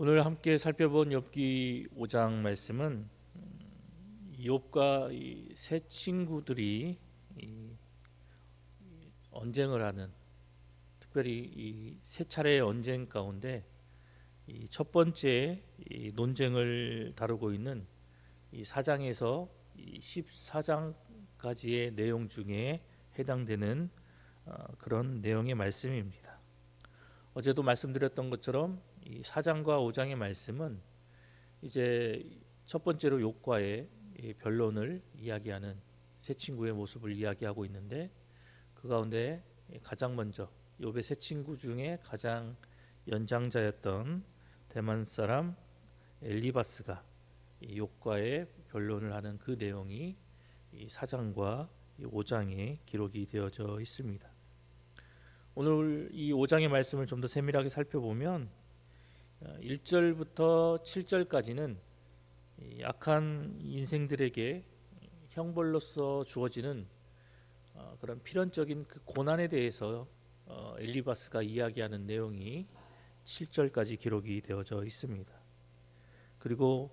오늘 함께 살펴본 욥기 5장 말씀은 음, 욥과 이세 친구들이 이 언쟁을 하는 특별히 이세 차례의 언쟁 가운데 이첫 번째 이 논쟁을 다루고 있는 이 4장에서 이 14장까지의 내용 중에 해당되는 어, 그런 내용의 말씀입니다. 어제도 말씀드렸던 것처럼 이 4장과 5장의 말씀은 이제 첫 번째로 욕과의 이 변론을 이야기하는 세 친구의 모습을 이야기하고 있는데 그 가운데 가장 먼저 욥의 세 친구 중에 가장 연장자였던 대만 사람 엘리바스가 이 욕과의 변론을 하는 그 내용이 이 4장과 이 5장에 기록이 되어져 있습니다. 오늘 이 5장의 말씀을 좀 더 세밀하게 살펴보면 1절부터 7절까지는 이 악한 인생들에게 형벌로서 주어지는 어, 그런 필연적인 그 고난에 대해서 어, 엘리바스가 이야기하는 내용이 7절까지 기록이 되어져 있습니다. 그리고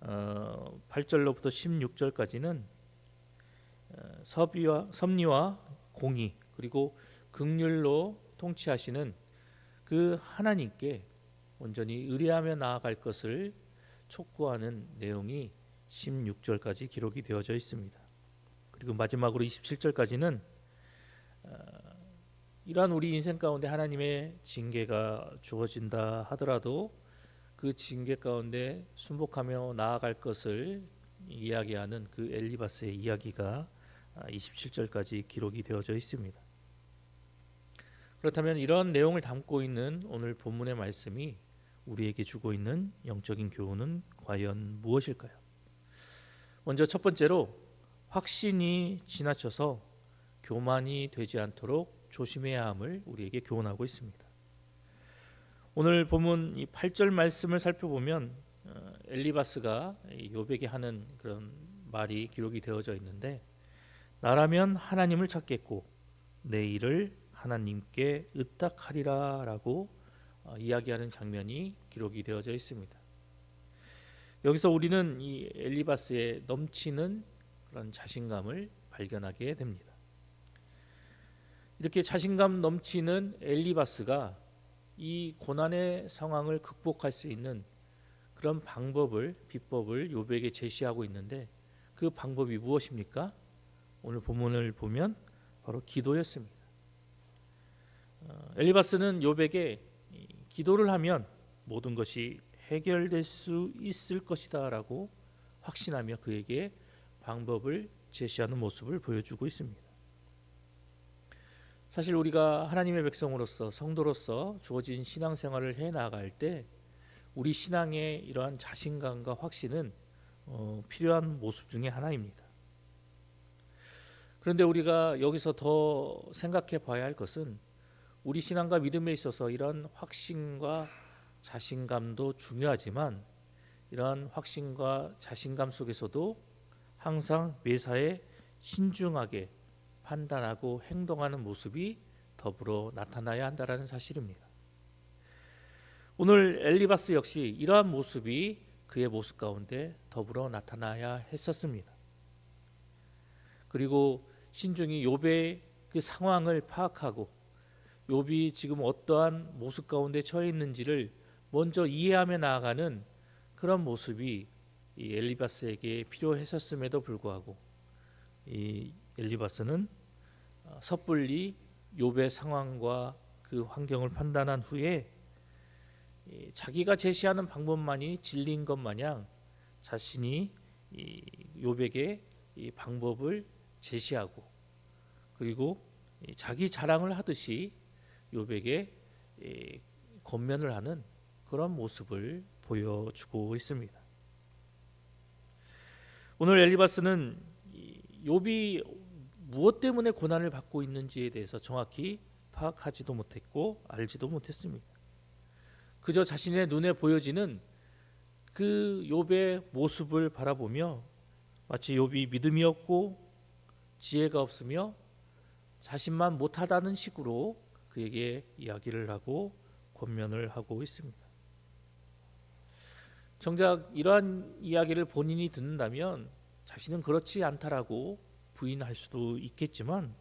어, 8절로부터 16절까지는 어, 섭리와 섭리와 공의 그리고 극률로 통치하시는 그 하나님께 온전히 의뢰하며 나아갈 것을 촉구하는 내용이 16절까지 기록이 되어져 있습니다. 그리고 마지막으로 27절까지는 어, 이러한 우리 인생 가운데 하나님의 징계가 주어진다 하더라도 그 징계 가운데 순복하며 나아갈 것을 이야기하는 그 엘리바스의 이야기가 27절까지 기록이 되어져 있습니다. 그렇다면 이런 내용을 담고 있는 오늘 본문의 말씀이 우리에게 주고 있는 영적인 교훈은 과연 무엇일까요? 먼저 첫 번째로 확신이 지나쳐서 교만이 되지 않도록 조심해야 함을 우리에게 교훈하고 있습니다. 오늘 본문 이 8절 말씀을 살펴보면 어, 엘리바스가 요백에 하는 그런 말이 기록이 되어져 있는데 나라면 하나님을 찾겠고 내 일을 하나님께 의탁하리라라고 어, 이야기하는 장면이 기록이 되어져 있습니다. 여기서 우리는 이 엘리바스의 넘치는 그런 자신감을 발견하게 됩니다. 이렇게 자신감 넘치는 엘리바스가 이 고난의 상황을 극복할 수 있는 그런 방법을 비법을 요백에 제시하고 있는데 그 방법이 무엇입니까? 오늘 본문을 보면 바로 기도였습니다. 어, 엘리바스는 요백에 기도를 하면 모든 것이 해결될 수 있을 것이다라고 확신하며 그에게 방법을 제시하는 모습을 보여주고 있습니다. 사실 우리가 하나님의 백성으로서 성도로서 주어진 신앙생활을 해 나갈 때 우리 신앙의 이러한 자신감과 확신은 어, 필요한 모습 중에 하나입니다. 그런데 우리가 여기서 더 생각해 봐야 할 것은 우리 신앙과 믿음에 있어서 이런 확신과 자신감도 중요하지만 이러한 확신과 자신감 속에서도 항상 매사에 신중하게 판단하고 행동하는 모습이 더불어 나타나야 한다라는 사실입니다. 오늘 엘리바스 역시 이러한 모습이 그의 모습 가운데 더불어 나타나야 했었습니다. 그리고 신중히 욥의 그 상황을 파악하고 욥이 지금 어떠한 모습 가운데 처해 있는지를 먼저 이해하며 나아가는 그런 모습이 이 엘리바스에게 필요했었음에도 불구하고 이 엘리바스는 어, 섣불리 욥의 상황과 그 환경을 판단한 후에 자기가 제시하는 방법만이 진리인 것 마냥 자신이 욥에게 이 방법을 제시하고 그리고 자기 자랑을 하듯이 욥에게 권면을 하는 그런 모습을 보여주고 있습니다. 오늘 엘리바스는 욥이 무엇 때문에 고난을 받고 있는지에 대해서 정확히 파악하지도 못했고 알지도 못했습니다. 그저 자신의 눈에 보여지는 그 욥의 모습을 바라보며 마치 욥이 믿음이 없고 지혜가 없으며 자신만 못하다는 식으로 그에게 이야기를 하고 권면을 하고 있습니다. 정작 이러한 이야기를 본인이 듣는다면 자신은 그렇지 않다라고 부인할 수도 있겠지만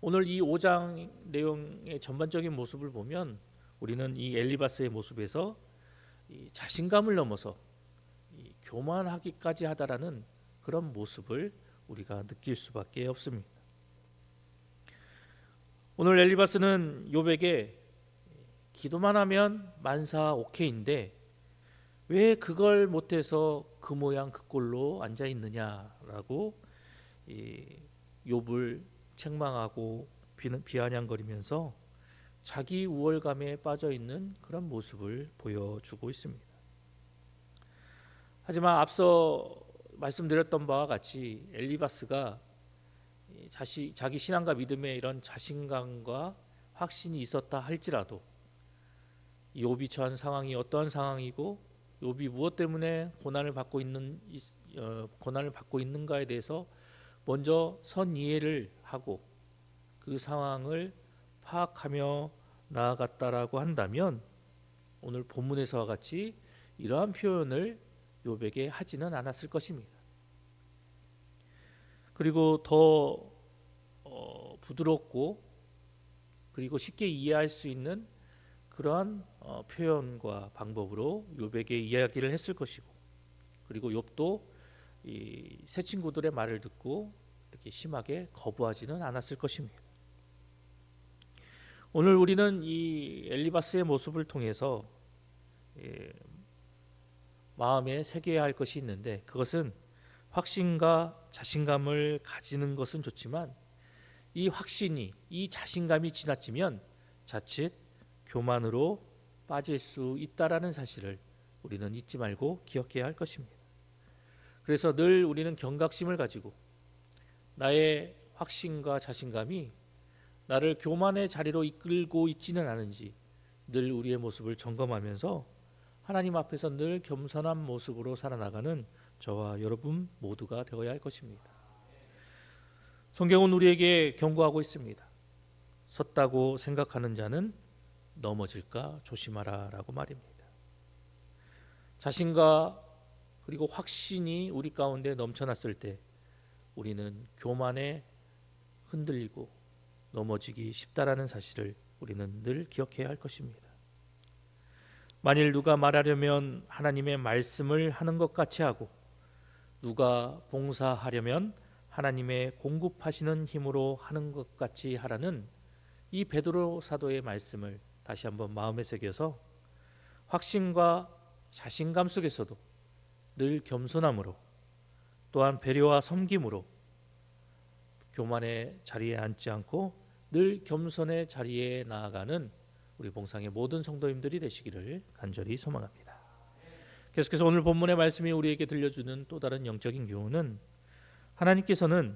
오늘 이 5장 내용의 전반적인 모습을 보면 우리는 이 엘리바스의 모습에서 이 자신감을 넘어서 이 교만하기까지 하다라는 그런 모습을 우리가 느낄 수밖에 없습니다. 오늘 엘리바스는 요백에 기도만 하면 만사 오케이인데 왜 그걸 못해서 그 모양 그 꼴로 앉아 있느냐라고 이 욥을 책망하고 비- 비아냥거리면서 자기 우월감에 빠져 있는 그런 모습을 보여주고 있습니다. 하지만 앞서 말씀드렸던 바와 같이 엘리바스가 이 자시, 자기 신앙과 믿음에 이런 자신감과 확신이 있었다 할지라도 이 욥이 처한 상황이 어떠한 상황이고 욥이 무엇 때문에 고난을 받고 있는 있- 어, 고난을 받고 있는가에 대해서 먼저 선 이해를 하고 그 상황을 파악하며 나아갔다라고 한다면 오늘 본문에서와 같이 이러한 표현을 욥에게 하지는 않았을 것입니다. 그리고 더 어, 부드럽고 그리고 쉽게 이해할 수 있는 그러한 어, 표현과 방법으로 욥에게 이야기를 했을 것이고 그리고 욥도 이 새 친구들의 말을 듣고 이렇게 심하게 거부하지는 않았을 것입니다. 오늘 우리는 이 엘리바스의 모습을 통해서 예, 마음에 새겨야 할 것이 있는데 그것은 확신과 자신감을 가지는 것은 좋지만 이 확신이 이 자신감이 지나치면 자칫 교만으로 빠질 수 있다라는 사실을 우리는 잊지 말고 기억해야 할 것입니다. 그래서 늘 우리는 경각심을 가지고 나의 확신과 자신감이 나를 교만의 자리로 이끌고 있지는 않은지 늘 우리의 모습을 점검하면서 하나님 앞에서 늘 겸손한 모습으로 살아나가는 저와 여러분 모두가 되어야 할 것입니다. 성경은 우리에게 경고하고 있습니다. 섰다고 생각하는 자는 넘어질까 조심하라라고 말입니다. 자신과 그리고 확신이 우리 가운데 넘쳐났을 때 우리는 교만에 흔들리고 넘어지기 쉽다라는 사실을 우리는 늘 기억해야 할 것입니다. 만일 누가 말하려면 하나님의 말씀을 하는 것 같이 하고 누가 봉사하려면 하나님의 공급하시는 힘으로 하는 것 같이 하라는 이 베드로 사도의 말씀을 다시 한번 마음에 새겨서 확신과 자신감 속에서도 늘 겸손함으로 또한 배려와 섬김으로 교만의 자리에 앉지 않고 늘 겸손의 자리에 나아가는 우리 봉상의 모든 성도님들이 되시기를 간절히 소망합니다. 계속해서 오늘 본문의 말씀이 우리에게 들려주는 또 다른 영적인 교훈은 하나님께서는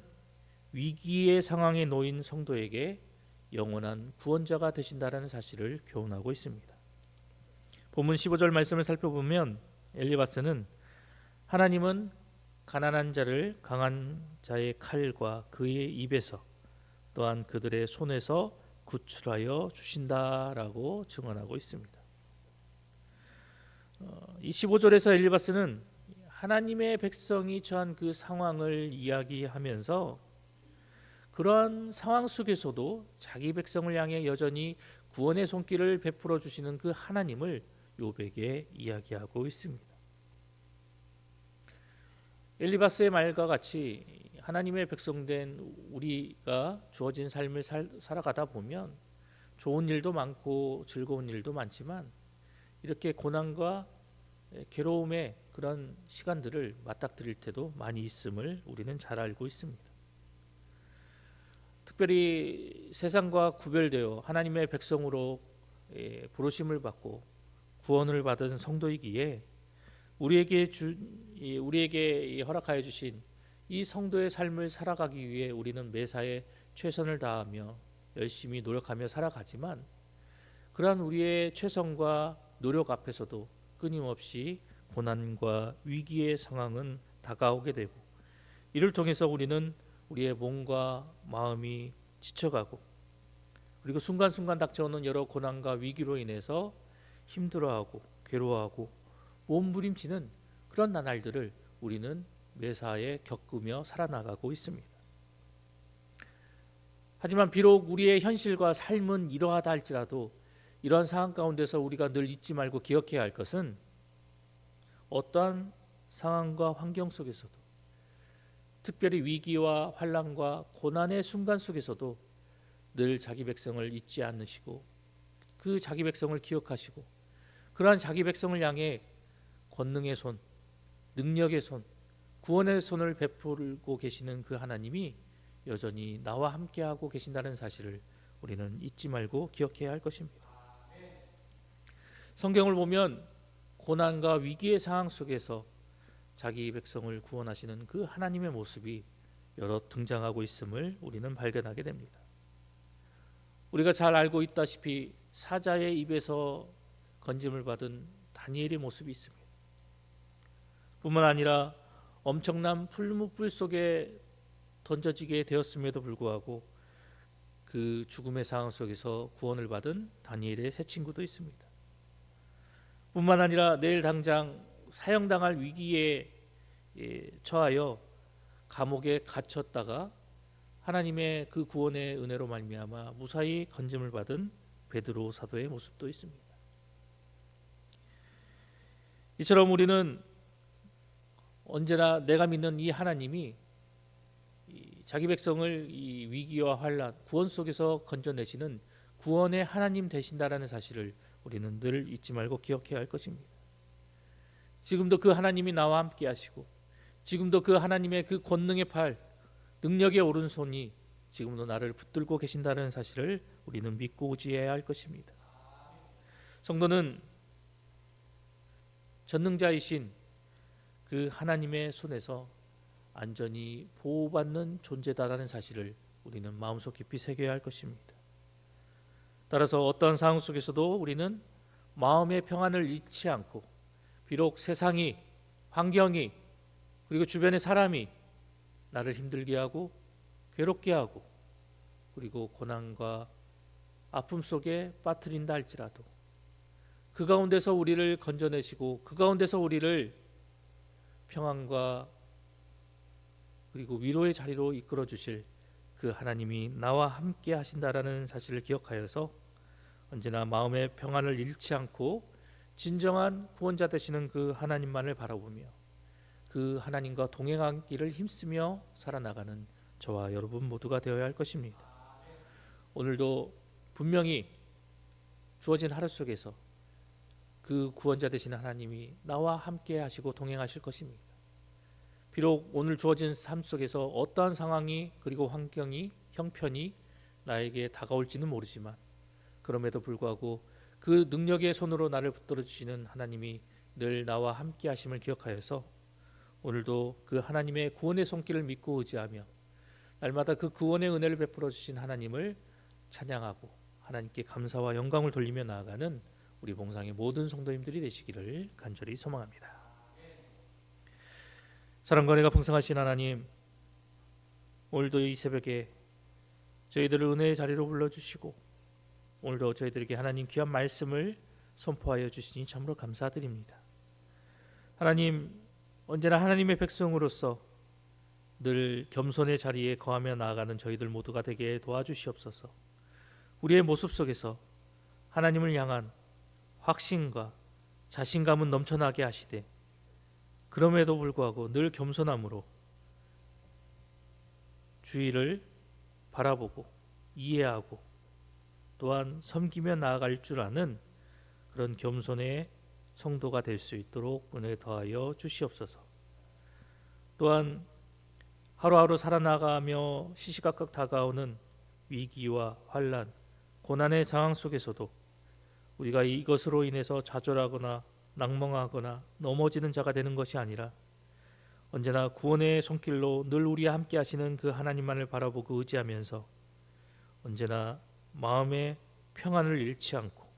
위기의 상황에 놓인 성도에게 영원한 구원자가 되신다라는 사실을 교훈하고 있습니다. 본문 15절 말씀을 살펴보면 엘리바스는 하나님은 가난한 자를 강한 자의 칼과 그의 입에서 또한 그들의 손에서 구출하여 주신다라고 증언하고 있습니다. 어, 이 15절에서 엘리바스는 하나님의 백성이 처한 그 상황을 이야기하면서 그러한 상황 속에서도 자기 백성을 향해 여전히 구원의 손길을 베풀어 주시는 그 하나님을 요백에 이야기하고 있습니다. 엘리바스의 말과 같이 하나님의 백성된 우리가 주어진 삶을 살, 살아가다 보면 좋은 일도 많고 즐거운 일도 많지만 이렇게 고난과 괴로움의 그런 시간들을 맞닥뜨릴 때도 많이 있음을 우리는 잘 알고 있습니다. 특별히 세상과 구별되어 하나님의 백성으로 예, 부르심을 받고 구원을 받은 성도이기에 우리에게 주 이, 우리에게 허락하여 주신 이 성도의 삶을 살아가기 위해 우리는 매사에 최선을 다하며 열심히 노력하며 살아가지만 그러한 우리의 최선과 노력 앞에서도 끊임없이 고난과 위기의 상황은 다가오게 되고 이를 통해서 우리는 우리의 몸과 마음이 지쳐가고 그리고 순간순간 닥쳐오는 여러 고난과 위기로 인해서 힘들어하고 괴로워하고 몸부림치는 그런 나날들을 우리는 매사에 겪으며 살아나가고 있습니다. 하지만 비록 우리의 현실과 삶은 이러하다 할지라도 이러한 상황 가운데서 우리가 늘 잊지 말고 기억해야 할 것은 어떠한 상황과 환경 속에서도 특별히 위기와 환란과 고난의 순간 속에서도 늘 자기 백성을 잊지 않으시고 그 자기 백성을 기억하시고 그러한 자기 백성을 향해 권능의 손, 능력의 손, 구원의 손을 베풀고 계시는 그 하나님이 여전히 나와 함께하고 계신다는 사실을 우리는 잊지 말고 기억해야 할 것입니다. 성경을 보면 고난과 위기의 상황 속에서 자기 백성을 구원하시는 그 하나님의 모습이 여러 등장하고 있음을 우리는 발견하게 됩니다. 우리가 잘 알고 있다시피 사자의 입에서 건짐을 받은 다니엘의 모습이 있습니다. 뿐만 아니라 엄청난 풀무불 속에 던져지게 되었음에도 불구하고 그 죽음의 상황 속에서 구원을 받은 다니엘의 새 친구도 있습니다. 뿐만 아니라 내일 당장 사형당할 위기에 예, 처하여 감옥에 갇혔다가 하나님의 그 구원의 은혜로 말미암아 무사히 건짐을 받은 베드로 사도의 모습도 있습니다. 이처럼 우리는 언제나 내가 믿는 이 하나님이 자기 백성을 이 위기와 환란, 구원 속에서 건져내시는 구원의 하나님 되신다라는 사실을 우리는 늘 잊지 말고 기억해야 할 것입니다. 지금도 그 하나님이 나와 함께 하시고 지금도 그 하나님의 그 권능의 팔, 능력의 오른손이 지금도 나를 붙들고 계신다는 사실을 우리는 믿고 의지해야 할 것입니다. 성도는 전능자이신 그 하나님의 손에서 안전히 보호받는 존재다라는 사실을 우리는 마음속 깊이 새겨야 할 것입니다. 따라서 어떠한 상황 속에서도 우리는 마음의 평안을 잃지 않고 비록 세상이 환경이 그리고 주변의 사람이 나를 힘들게 하고 괴롭게 하고 그리고 고난과 아픔 속에 빠뜨린다 할지라도 그 가운데서 우리를 건져내시고 그 가운데서 우리를 평안과 그리고 위로의 자리로 이끌어 주실 그 하나님이 나와 함께 하신다라는 사실을 기억하여서 언제나 마음의 평안을 잃지 않고 진정한 구원자 되시는 그 하나님만을 바라보며 그 하나님과 동행하기를 힘쓰며 살아나가는 저와 여러분 모두가 되어야 할 것입니다. 오늘도 분명히 주어진 하루 속에서 그 구원자 되시는 하나님이 나와 함께 하시고 동행하실 것입니다. 비록 오늘 주어진 삶 속에서 어떠한 상황이 그리고 환경이 형편이 나에게 다가올지는 모르지만 그럼에도 불구하고 그 능력의 손으로 나를 붙들어 주시는 하나님이 늘 나와 함께 하심을 기억하여서 오늘도 그 하나님의 구원의 손길을 믿고 의지하며 날마다 그 구원의 은혜를 베풀어 주신 하나님을 찬양하고 하나님께 감사와 영광을 돌리며 나아가는 우리 봉상의 모든 성도님들이 되시기를 간절히 소망합니다. 사랑과 은혜가 풍성하신 하나님 오늘도 이 새벽에 저희들을 은혜의 자리로 불러주시고 오늘도 저희들에게 하나님 귀한 말씀을 선포하여 주시니 참으로 감사드립니다. 하나님 언제나 하나님의 백성으로서 늘 겸손의 자리에 거하며 나아가는 저희들 모두가 되게 도와주시옵소서. 우리의 모습 속에서 하나님을 향한 확신과 자신감은 넘쳐나게 하시되 그럼에도 불구하고 늘 겸손함으로 주의를 바라보고 이해하고 또한 섬기며 나아갈 줄 아는 그런 겸손의 성도가 될 수 있도록 은혜 더하여 주시옵소서. 또한 하루하루 살아나가며 시시각각 다가오는 위기와 환란, 고난의 상황 속에서도 우리가 이것으로 인해서 좌절하거나 낭망하거나 넘어지는 자가 되는 것이 아니라 언제나 구원의 손길로 늘 우리와 함께 하시는 그 하나님만을 바라보고 의지하면서 언제나 마음의 평안을 잃지 않고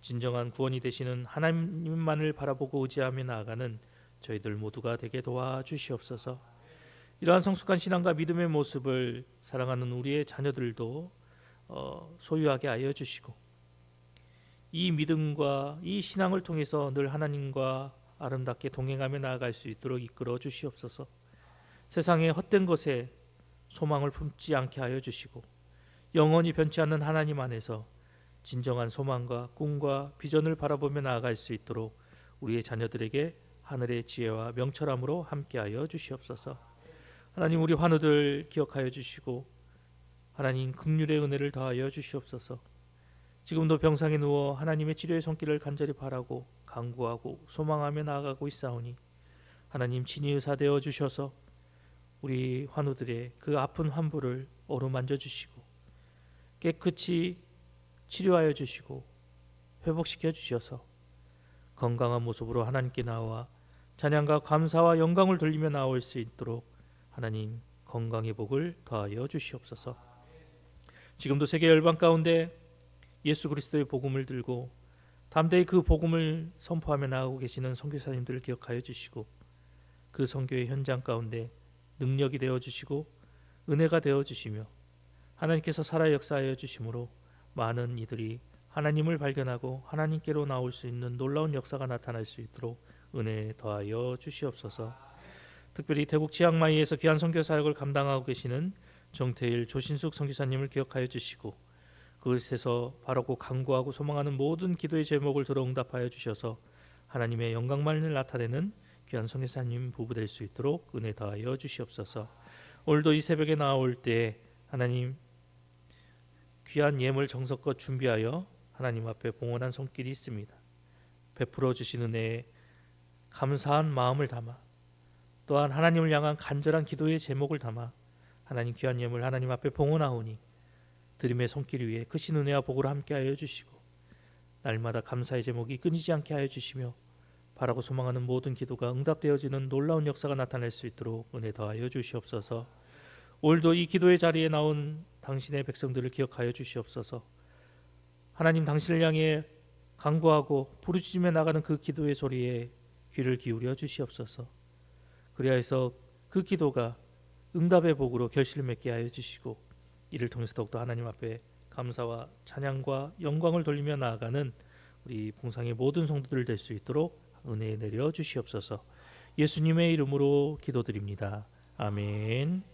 진정한 구원이 되시는 하나님만을 바라보고 의지하며 나아가는 저희들 모두가 되게 도와주시옵소서. 이러한 성숙한 신앙과 믿음의 모습을 사랑하는 우리의 자녀들도 어, 소유하게 하여 주시고 이 믿음과 이 신앙을 통해서 늘 하나님과 아름답게 동행하며 나아갈 수 있도록 이끌어 주시옵소서. 세상의 헛된 것에 소망을 품지 않게 하여 주시고 영원히 변치 않는 하나님 안에서 진정한 소망과 꿈과 비전을 바라보며 나아갈 수 있도록 우리의 자녀들에게 하늘의 지혜와 명철함으로 함께하여 주시옵소서. 하나님 우리 환우들 기억하여 주시고 하나님 극률의 은혜를 더하여 주시옵소서. 지금도 병상에 누워 하나님의 치료의 손길을 간절히 바라고 간구하고 소망하며 나아가고 있사오니 하나님 친히 의사되어 주셔서 우리 환우들의 그 아픈 환부를 어루만져 주시고 깨끗이 치료하여 주시고 회복시켜 주셔서 건강한 모습으로 하나님께 나와 찬양과 감사와 영광을 돌리며 나올 수 있도록 하나님 건강의 복을 더하여 주시옵소서. 지금도 세계 열방 가운데 예수 그리스도의 복음을 들고 담대히 그 복음을 선포하며 나아가고 계시는 선교사님들을 기억하여 주시고 그 선교의 현장 가운데 능력이 되어 주시고 은혜가 되어 주시며 하나님께서 살아 역사하여 주심으로 많은 이들이 하나님을 발견하고 하나님께로 나올 수 있는 놀라운 역사가 나타날 수 있도록 은혜 더하여 주시옵소서. 특별히 태국 치앙마이에서 귀한 선교 사역을 감당하고 계시는 정태일 조신숙 선교사님을 기억하여 주시고 그곳에서 바라고 간구하고 소망하는 모든 기도의 제목을 들어 응답하여 주셔서 하나님의 영광만을 나타내는 귀한 선교사님 부부 될 수 있도록 은혜 더하여 주시옵소서. 오늘도 이 새벽에 나올 때 하나님 귀한 예물 정성껏 준비하여 하나님 앞에 봉헌한 손길이 있습니다. 베풀어 주신 은혜에 감사한 마음을 담아 또한 하나님을 향한 간절한 기도의 제목을 담아 하나님 귀한 예물 하나님 앞에 봉헌하오니 드림의 손길 위에 크신 은혜와 복을 함께하여 주시고 날마다 감사의 제목이 끊이지 않게 하여 주시며 바라고 소망하는 모든 기도가 응답되어지는 놀라운 역사가 나타날 수 있도록 은혜 더하여 주시옵소서. 오늘도 이 기도의 자리에 나온 당신의 백성들을 기억하여 주시옵소서. 하나님 당신을 향해 간구하고 부르짖으며 나가는 그 기도의 소리에 귀를 기울여 주시옵소서. 그리하여서 그 기도가 응답의 복으로 결실을 맺게 하여 주시고 이를 통해서 더욱더 하나님 앞에 감사와 찬양과 영광을 돌리며 나아가는 우리 봉상의 모든 성도들 될 수 있도록 은혜 내려 주시옵소서. 예수님의 이름으로 기도드립니다. 아멘.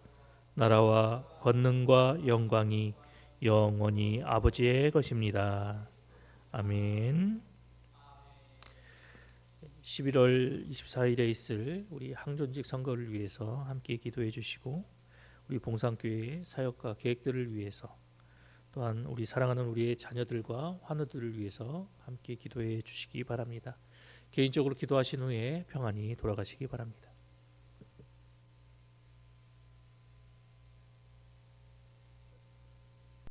나라와 권능과 영광이 영원히 아버지의 것입니다. 아멘. 11월 24일에 있을 우리 항존직 선거를 위해서 함께 기도해 주시고 우리 봉상교회 사역과 계획들을 위해서 또한 우리 사랑하는 우리의 자녀들과 환우들을 위해서 함께 기도해 주시기 바랍니다. 개인적으로 기도하신 후에 평안히 돌아가시기 바랍니다.